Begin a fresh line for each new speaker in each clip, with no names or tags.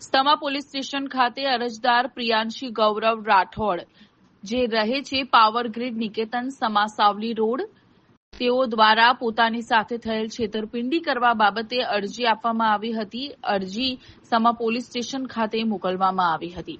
સ્તમા police station ખાતે અરજદાર પ્રિયાંશી ગૌરવ રાઠોડ જે રહે છે power grid Niketan Samasavali road તેઓ દ્વારા પોતાની સાથે થયેલ છેતરપિંડી કરવા બાબતે અરજી આપવામાં આવી હતી. અરજી સમા પોલીસ સ્ટેશન ખાતે મોકલવામાં આવી હતી.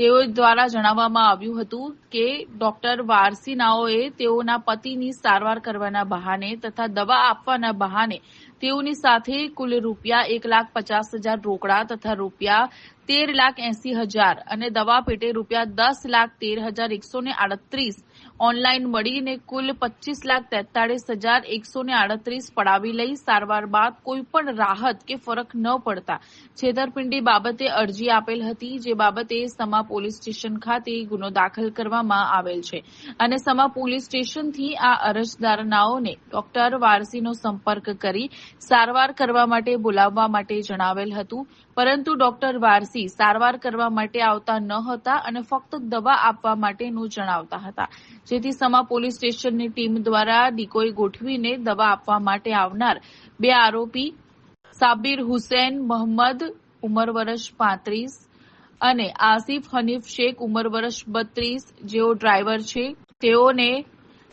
તેઓ દ્વારા જણાવવામાં આવ્યું હતું કે ડોક્ટર વારસીનાઓએ તેઓના પતિની સારવાર કરવાના બહાને તથા દવા આપવાના બહાને તેઓની સાથે કુલ રૂપિયા એક લાખ પચાસ હજાર રોકડા તથા રૂપિયા તેર લાખ એસી હજાર અને દવા પેટે રૂપિયા દસ લાખ તેર હજાર એકસો ને આડત્રીસ ઓનલાઈન મળીને કુલ પચીસ લાખ તેતાળીસ હજાર એકસો ને આડત્રીસ પડાવી લઈ સારવાર બાદ કોઈ પણ રાહત કે ફરક ન પડતા છેતરપિંડી બાબતે અરજી આપેલ હતી, જે બાબતે સમા પોલીસ સ્ટેશન ખાતે ગુનો દાખલ કરવામાં આવેલ છે. અને સમા પોલીસ સ્ટેશનથી આ અરજદારનાઓને ડોક્ટર વારસીનો સંપર્ક કરી સારવાર કરવા માટે બોલાવવા માટે જણાવેલ હતું. પરંતુ ડોક્ટર વારસી સારવાર કરવા માટે આવતા ન હતા અને ફક્ત દવા આપવા માટેનું જણાવતા હતા. જેથી સમા પોલીસ સ્ટેશનની ટીમ દ્વારા ડિકોઈ ગોઠવીને દવા આપવા માટે આવનાર બે આરોપી સાબિર હુસેન મોહમ્મદ ઉંમર વર્ષ પાંત્રીસ અને આસિફ હનીફ શેખ, ઉંમર વર્ષ બત્રીસ જેઓ ડ્રાઈવર છે. તેઓને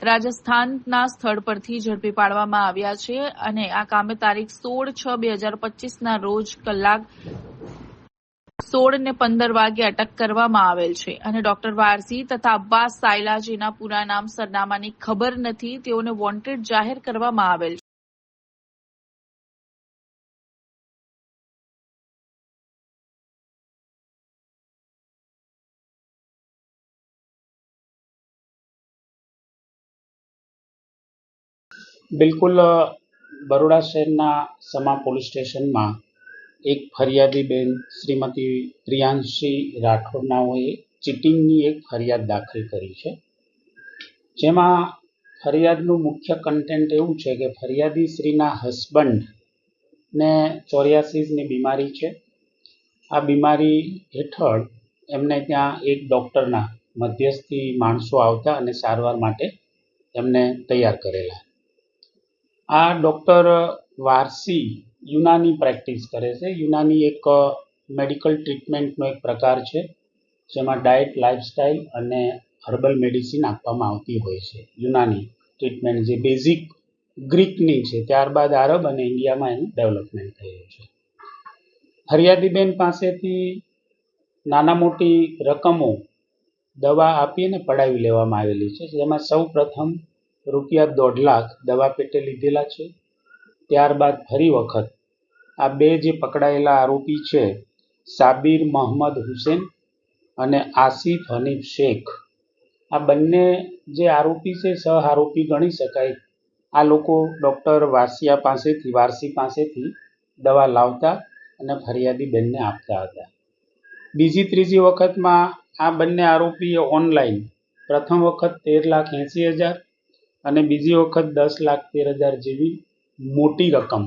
રાજસ્થાનના સ્થળ પરથી ઝડપી પાડવામાં આવ્યા છે અને આ કામે તારીખ સોળ છ બે હજાર પચીસના રોજ કલાક સોળ ને પંદર વાગે અટક કરવામાં આવેલ છે અને ડોક્ટર વારસી તથા અબ્બાસ સાયલાજીના પૂરા નામ સરનામાની ખબર નથી, તેઓને વોન્ટેડ જાહેર કરવામાં આવેલ છે.
બિલકુલ બરોડા શહેરના સમા પોલીસ સ્ટેશનમાં એક ફરિયાદી બેન શ્રીમતી પ્રિયાંશી રાઠોડનાઓએ ચીટિંગની એક ફરિયાદ દાખલ કરી છે. જેમાં ફરિયાદનું મુખ્ય કન્ટેન્ટ એવું છે કે ફરિયાદી શ્રીના હસબન્ડને ચોર્યાસીસની બીમારી છે. આ બીમારી હેઠળ એમને ત્યાં એક ડૉક્ટરના મધ્યસ્થી માણસો આવતા અને સારવાર માટે એમને તૈયાર કરેલા. આ ડૉક્ટર વારસી યુનાની પ્રેક્ટિસ કરે છે. યુનાની એક મેડિકલ ટ્રીટમેન્ટનો એક પ્રકાર છે, જેમાં ડાયટ લાઇફસ્ટાઇલ અને હર્બલ મેડિસિન આપવામાં આવતી હોય છે. યુનાની ટ્રીટમેન્ટ જે બેઝિક ગ્રીકની છે, ત્યારબાદ આરબ અને ઇન્ડિયામાં એનું ડેવલપમેન્ટ થયું છે. ફરિયાદીબેન પાસેથી નાના મોટી રકમો દવા આપીને પડાવી લેવામાં આવેલી છે, જેમાં સૌ પ્રથમ રૂપિયા દોઢ લાખ દવા પેટે લીધેલા છે. ત્યારબાદ ફરી વખત આ બે જે પકડાયેલા આરોપી છે, સાબિર મોહમ્મદ હુસેન અને આસિફ હનીફ શેખ. આ બંને જે આરોપી છે સહ આરોપી ગણી શકાય. આ લોકો ડૉક્ટર વાસિયા પાસેથી, વારસી પાસેથી દવા લાવતા અને ફરિયાદી બેનને આપતા હતા. બીજી, ત્રીજી વખતમાં આ બંને આરોપીએ ઓનલાઈન. પ્રથમ વખત તેર લાખ એંસી હજાર અને બીજી વખત દસ લાખ તેર હજાર જેવી મોટી રકમ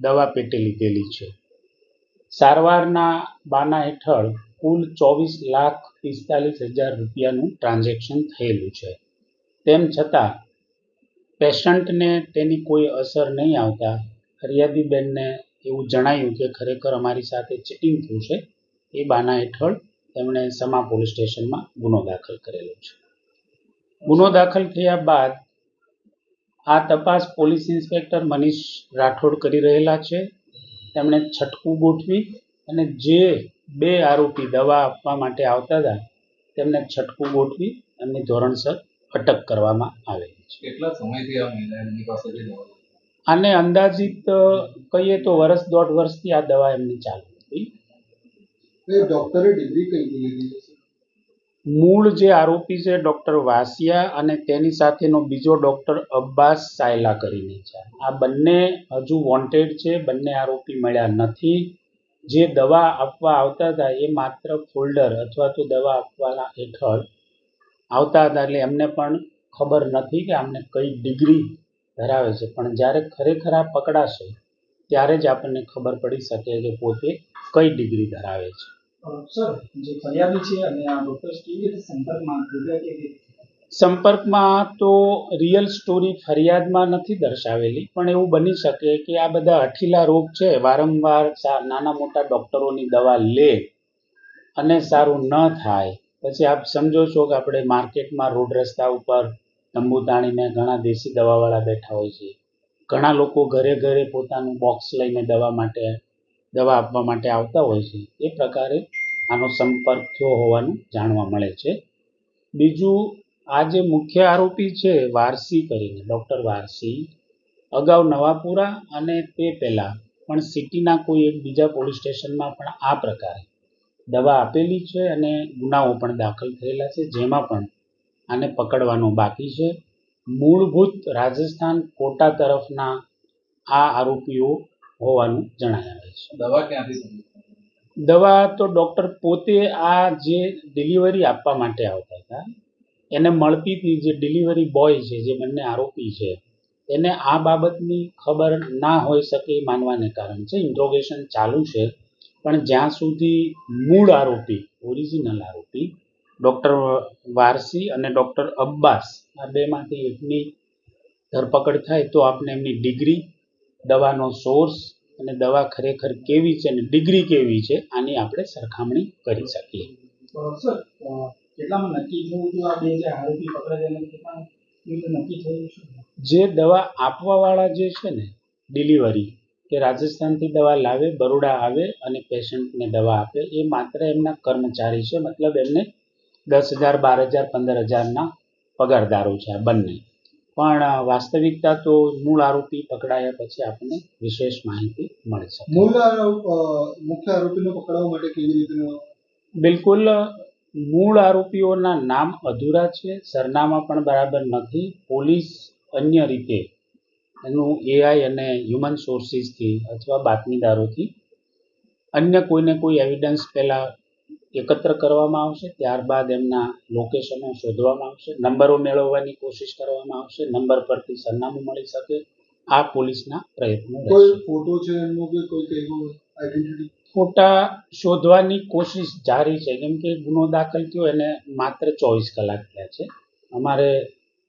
દવા પેટે લીધેલી છે. સારવારના બાના હેઠળ કુલ ચોવીસ લાખ પિસ્તાલીસ હજાર રૂપિયાનું ટ્રાન્ઝેક્શન થયેલું છે. તેમ છતાં, પેશન્ટને તેની કોઈ અસર નહીં આવતા ફરિયાદીબેનને એવું જણાયું કે ખરેખર અમારી સાથે ચીટિંગ થયું છે, એ બાના હેઠળ તેમણે સમા પોલીસ સ્ટેશનમાં ગુનો દાખલ કરેલો છે. ગુનો દાખલ થયા બાદ આ તપાસ પોલીસ ઇન્સ્પેક્ટર મનીષ રાઠોડ કરી રહેલા છે. તેમણે છટકું ગોઠવી અને જે બે આરોપી દવા આપવા માટે આવતા હતા તેમને છટકું ગોઠવી એમની ધોરણસર અટક કરવામાં આવેલી છે.
કેટલા સમયથી આ મહિલા એમની પાસે
આને અંદાજિત કહીએ તો વર્ષ દોઢ વર્ષથી આ દવા એમની ચાલુ હતી.
ડોક્ટરે ડિગ્રી કઈ લીધી? છે
મૂળ જે આરોપી છે ડૉક્ટર વાસિયા અને તેની સાથેનો બીજો ડૉક્ટર અબ્બાસ સાયલા કરીને છે. આ બંને હજુ વોન્ટેડ છે, બંને આરોપી મળ્યા નથી. જે દવા આપવા આવતા હતા એ માત્ર ફોલ્ડર અથવા તો દવા આપવાના હેઠળ આવતા હતા એટલે એમને પણ ખબર નથી કે આમને કઈ ડિગ્રી ધરાવે છે. પણ જ્યારે ખરેખર આ પકડાશે, ત્યારે જ આપણને ખબર પડી શકે કે પોતે કઈ ડિગ્રી ધરાવે છે.
સર, જે ફરિયાદી છે અને આ ડોક્ટર્સ કેવી રીતે સંપર્કમાં કેવી
સંપર્કમાં તો રિયલ સ્ટોરી ફરિયાદમાં નથી દર્શાવેલી, પણ એવું બની શકે કે આ બધા અઠીલા રોગ છે, વારંવાર નાના મોટા ડૉક્ટરોની દવા લે અને સારું ન થાય. પછી આપ સમજો છો કે આપણે માર્કેટમાં રોડ રસ્તા ઉપર તંબુ તાણીને ઘણા દેશી દવાવાળા બેઠા હોય છે. ઘણા લોકો ઘરે ઘરે પોતાનું બોક્સ લઈને દવા માટે દવા આપવા માટે આવતા હોય છે, એ પ્રકારે આનો સંપર્ક થયો હોવાનું જાણવા મળે છે. બીજું, આ જે મુખ્ય આરોપી છે, વારસી કરીને, ડૉક્ટર વારસી, અગાઉ નવાપુરા અને તે પહેલાં, પણ સિટીના કોઈ એક બીજા પોલીસ સ્ટેશનમાં પણ આ પ્રકારે દવા આપેલી છે અને ગુનાઓ પણ દાખલ થયેલા છે, જેમાં પણ આને પકડવાનો બાકી છે. મૂળભૂત રાજસ્થાન કોટા તરફના આ આરોપીઓ હોવાનું જણાય આવે છે
દવા ક્યાંથી
દવા તો ડૉક્ટર પોતે આ જે ડિલિવરી આપવા માટે આવતા હતા એને મળતી હતી જે ડિલિવરી બોય છે જે બંને આરોપી છે એને આ બાબતની ખબર ના હોઈ શકે એ માનવાને કારણ છે. ઇન્ટ્રોગેશન ચાલુ છે પણ જ્યાં સુધી મૂળ આરોપી ઓરિજિનલ આરોપી ડૉક્ટર વારસી અને ડૉક્ટર અબ્બાસ આ બેમાંથી એકની ધરપકડ થાય તો આપણે એમની ડિગ્રી દવાનો સોર્સ અને દવા ખરેખર કેવી છે અને ડિગ્રી કેવી છે આની આપણે સરખામણી કરી શકીએ.
જે
દવા આપવાવાળા જે છે ને ડિલિવરી કે રાજસ્થાનથી દવા લાવે બરોડા આવે અને પેશન્ટને દવા આપે એ માત્ર એમના કર્મચારી છે. મતલબ એમને દસ હજાર બાર હજાર પંદર હજારના પગારદારો છે આ બંને. પણ વાસ્તવિકતા તો મૂળ આરોપી પકડાયા પછી આપણને વિશેષ માહિતી મળે છે
મૂળ મુખ્ય આરોપીને પકડવા માટે કેવી રીતનું?
બિલકુલ મૂળ આરોપીઓના નામ અધૂરા છે સરનામા પણ બરાબર નથી. પોલીસ અન્ય રીતે એનું એઆઈ અને હ્યુમન સોર્સિસથી અથવા બાતમીદારોથી અન્ય કોઈને કોઈ એવિડન્સ પહેલાં એકત્ર કરવામાં આવશે ત્યારબાદ એમના લોકેશનો શોધવામાં આવશે નંબરો મેળવવાની કોશિશ કરવામાં આવશે નંબર પરથી સરનામું મળી શકે આ પોલીસના પ્રયત્નો
કોઈ ફોટો છે એમનો કે કોઈ આઈડેન્ટિટી
ફોટા શોધવાની કોશિશ જારી છે કેમ કે ગુનો દાખલ થયો એને માત્ર ચોવીસ કલાક થયા છે. અમારે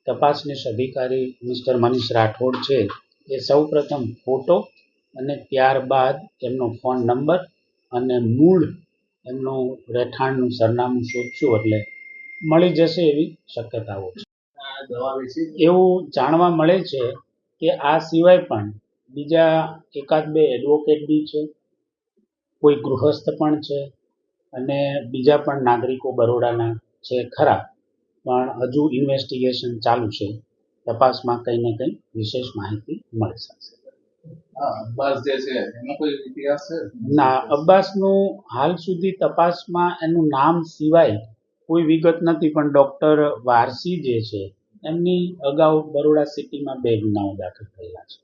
તપાસનીશ અધિકારી મિસ્ટર મનીષ રાઠોડ છે એ સૌ પ્રથમ ફોટો અને ત્યારબાદ એમનો ફોન નંબર અને મૂળ એમનું રહેઠાણનું સરનામું શોધશું એટલે મળી જશે એવી શક્યતાઓ છે.
દવા વિશે
એવું જાણવા મળે છે કે આ સિવાય પણ બીજા એકાદ બે એડવોકેટ બી છે, કોઈ ગૃહસ્થ પણ છે અને બીજા પણ નાગરિકો બરોડાના છે ખરા, પણ હજુ ઇન્વેસ્ટિગેશન ચાલુ છે. તપાસમાં કંઈ ને કંઈ વિશેષ માહિતી મળી શકશે.
હા, અબ્બાસ
ના હાલ સુધી તપાસમાં એનું નામ સિવાય કોઈ વિગત નથી, પણ ડૉક્ટર વારસી જે છે, એમની અગાઉ બરોડા સિટીમાં બે ગુનાઓ દાખલ થયેલા છે.